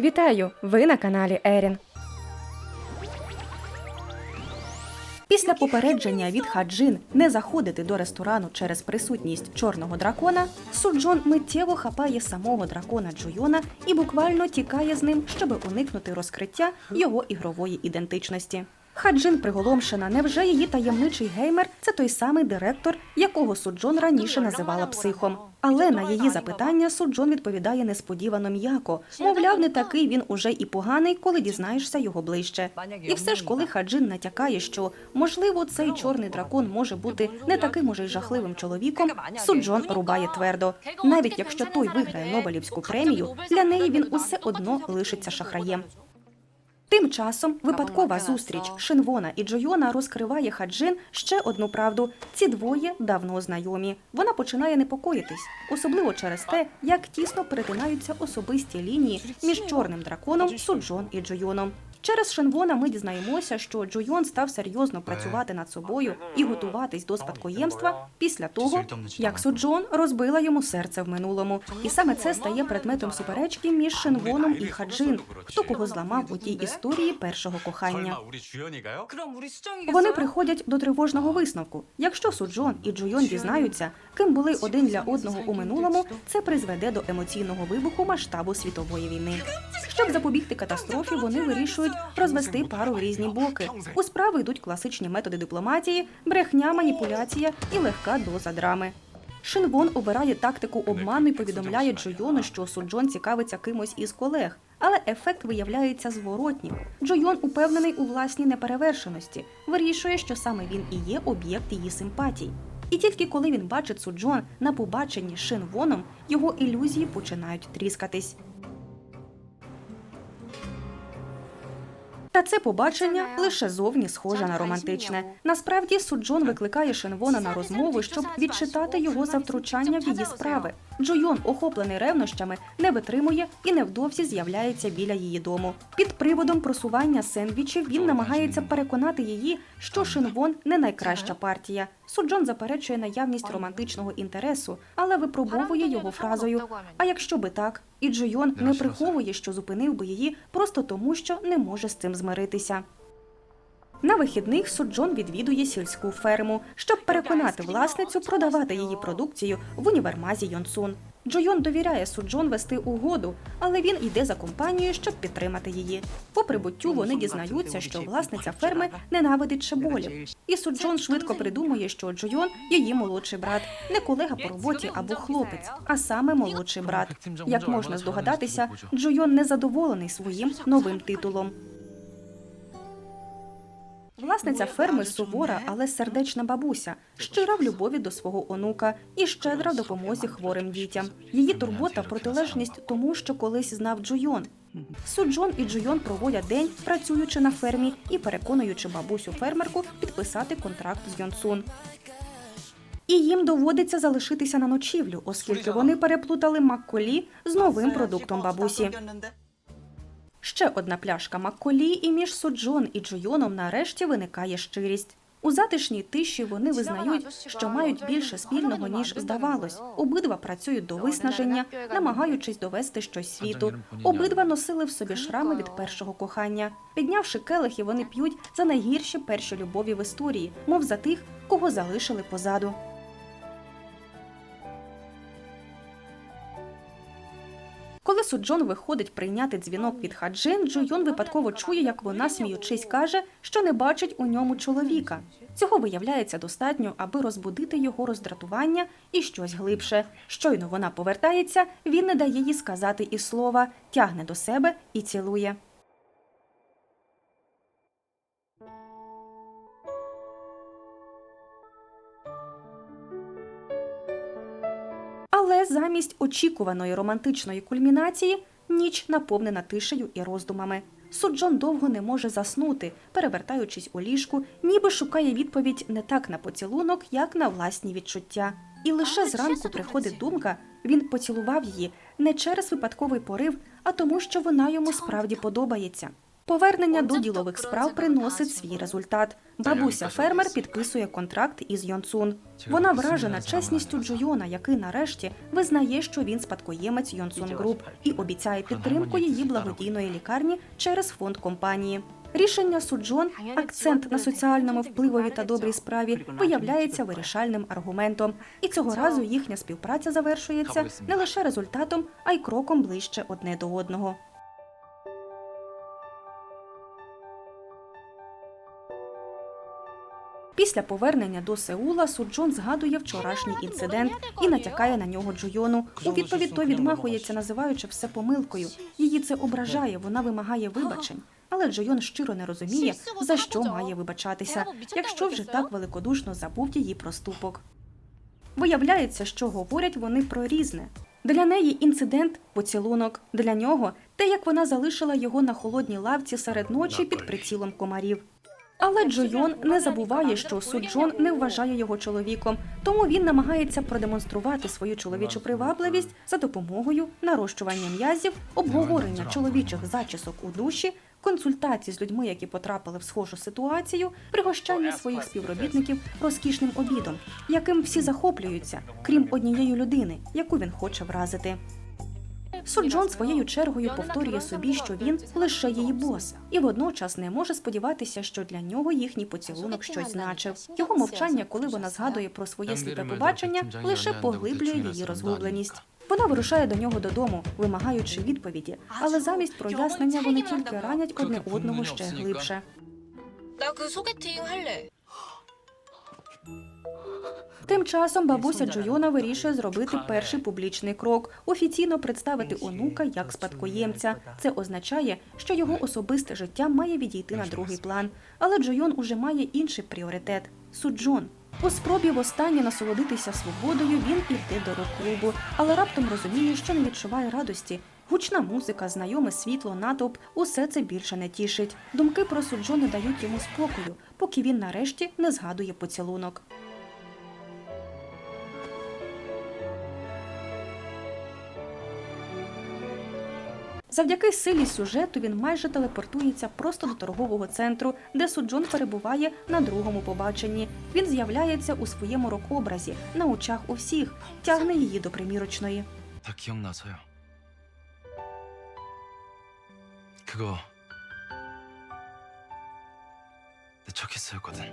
Вітаю! Ви на каналі Ерін. Після попередження від Хаджин не заходити до ресторану через присутність чорного дракона, Суджон миттєво хапає самого дракона Джуйона і буквально тікає з ним, щоб уникнути розкриття його ігрової ідентичності. Хаджин приголомшена, невже її таємничий геймер це той самий директор, якого Суджон раніше називала психом. Але на її запитання Суджон відповідає несподівано м'яко. Мовляв, не такий він уже і поганий, коли дізнаєшся його ближче. І все ж, коли Хаджин натякає, що можливо цей чорний дракон може бути не таким уже й жахливим чоловіком, Суджон рубає твердо. Навіть якщо той виграє Нобелівську премію, для неї він усе одно лишиться шахраєм. Тим часом випадкова зустріч Шинвона і Джойона розкриває Хаджин ще одну правду. Ці двоє давно знайомі. Вона починає непокоїтись, особливо через те, як тісно перетинаються особисті лінії між чорним драконом Суджон і Джойоном. Через Шенвона ми дізнаємося, що Джойон став серйозно працювати над собою і готуватись до спадкоємства після того, як Суджон розбила йому серце в минулому, і саме це стає предметом суперечки між Шенвоном і Хаджин, хто кого зламав у тій історії першого кохання. Вони приходять до тривожного висновку. Якщо Суджон і Джойон дізнаються, ким були один для одного у минулому, це призведе до емоційного вибуху масштабу світової війни. Щоб запобігти катастрофі, вони вирішують розвести пару в різні боки. У справи йдуть класичні методи дипломатії, брехня, маніпуляція і легка доза драми. Шинвон обирає тактику обману і повідомляє Джойону, що Суджон цікавиться кимось із колег. Але ефект виявляється зворотнім. Джойон упевнений у власній неперевершеності, вирішує, що саме він і є об'єкт її симпатій. І тільки коли він бачить Суджон на побаченні з Шинвоном, його ілюзії починають тріскатись. Та це побачення лише зовні схоже на романтичне. Насправді Суджон викликає Шинвона на розмову, щоб відчитати його за втручання в її справи. Джойон, охоплений ревнощами, не витримує і невдовзі з'являється біля її дому. Під приводом просування сендвічів він намагається переконати її, що Шинвон не найкраща партія. Суджон заперечує наявність романтичного інтересу, але випробовує його фразою. А якщо би так, і Джойон не приховує, що зупинив би її просто тому, що не може з цим змиритися. На вихідних Суджон відвідує сільську ферму, щоб переконати власницю продавати її продукцію в універмазі Йонсун. Джойон довіряє Суджон вести угоду, але він йде за компанією, щоб підтримати її. По прибуттю вони дізнаються, що власниця ферми ненавидить чеболів. І Суджон швидко придумує, що Джойон її молодший брат, не колега по роботі або хлопець, а саме молодший брат. Як можна здогадатися, Джойон незадоволений своїм новим титулом. Власниця ферми сувора, але сердечна бабуся, щира в любові до свого онука і щедра в допомозі хворим дітям. Її турбота протилежність тому, що колись знав Джуйон. Суджон і Джуйон проводять день, працюючи на фермі і переконуючи бабусю фермерку підписати контракт з Йонсун. І їм доводиться залишитися на ночівлю, оскільки вони переплутали макколі з новим продуктом бабусі. Ще одна пляшка Макколі, і між Суджон і Джойоном нарешті виникає щирість. У затишній тиші вони визнають, що мають більше спільного ніж здавалось. Обидва працюють до виснаження, намагаючись довести щось світу. Обидва носили в собі шрами від першого кохання. Піднявши келихи, вони п'ють за найгірші перші любові в історії, мов за тих, кого залишили позаду. Коли Суджон виходить прийняти дзвінок від Хаджин, Джуйон випадково чує, як вона, сміючись, каже, що не бачить у ньому чоловіка. Цього виявляється достатньо, аби розбудити його роздратування і щось глибше. Щойно вона повертається, він не дає їй сказати і слова, тягне до себе і цілує. Замість очікуваної романтичної кульмінації ніч наповнена тишею і роздумами. Суджон довго не може заснути, перевертаючись у ліжку, ніби шукає відповідь не так на поцілунок, як на власні відчуття. І лише зранку приходить думка, він поцілував її не через випадковий порив, а тому, що вона йому справді подобається. Повернення до ділових справ приносить свій результат. Бабуся фермер підписує контракт із Йонсун. Вона вражена чесністю Джойона, який нарешті визнає, що він спадкоємець Йонсун Груп і обіцяє підтримку її благодійної лікарні через фонд компанії. Рішення Суджон, акцент на соціальному впливові та добрій справі, виявляється вирішальним аргументом. І цього разу їхня співпраця завершується не лише результатом, а й кроком ближче одне до одного. Після повернення до Сеула Суджон згадує вчорашній інцидент і натякає на нього Джойону. У відповідь той відмахується, називаючи все помилкою. Її це ображає, вона вимагає вибачень. Але Джойон щиро не розуміє, за що має вибачатися, якщо вже так великодушно забув її проступок. Виявляється, що говорять вони про різне. Для неї інцидент поцілунок, для нього те, як вона залишила його на холодній лавці серед ночі під прицілом комарів. Але Джойон не забуває, що Суджон не вважає його чоловіком, тому він намагається продемонструвати свою чоловічу привабливість за допомогою нарощування м'язів, обговорення чоловічих зачісок у душі, консультацій з людьми, які потрапили в схожу ситуацію, пригощання своїх співробітників розкішним обідом, яким всі захоплюються, крім однієї людини, яку він хоче вразити. Суджон своєю чергою повторює собі, що він лише її бос, і водночас не може сподіватися, що для нього їхній поцілунок щось значив. Його мовчання, коли вона згадує про своє сліпе побачення, лише поглиблює її розгубленість. Вона вирушає до нього додому, вимагаючи відповіді, але замість прояснення вони тільки ранять одне одного ще глибше. Тим часом бабуся Джойона вирішує зробити перший публічний крок офіційно представити онука як спадкоємця. Це означає, що його особисте життя має відійти на другий план. Але Джойон уже має інший пріоритет суджон. У спробі востаннє насолодитися свободою він іде до рок-клубу, але раптом розуміє, що не відчуває радості. Гучна музика, знайоме світло, натовп усе це більше не тішить. Думки про суджо не дають йому спокою, поки він нарешті не згадує поцілунок. Завдяки силі сюжету він майже телепортується просто до торгового центру, де Суджон перебуває на другому побаченні. Він з'являється у своєму рок-образі на очах у всіх, тягне її до примірочної. 다 기억나서요. 그거 내 첫 키스였거든.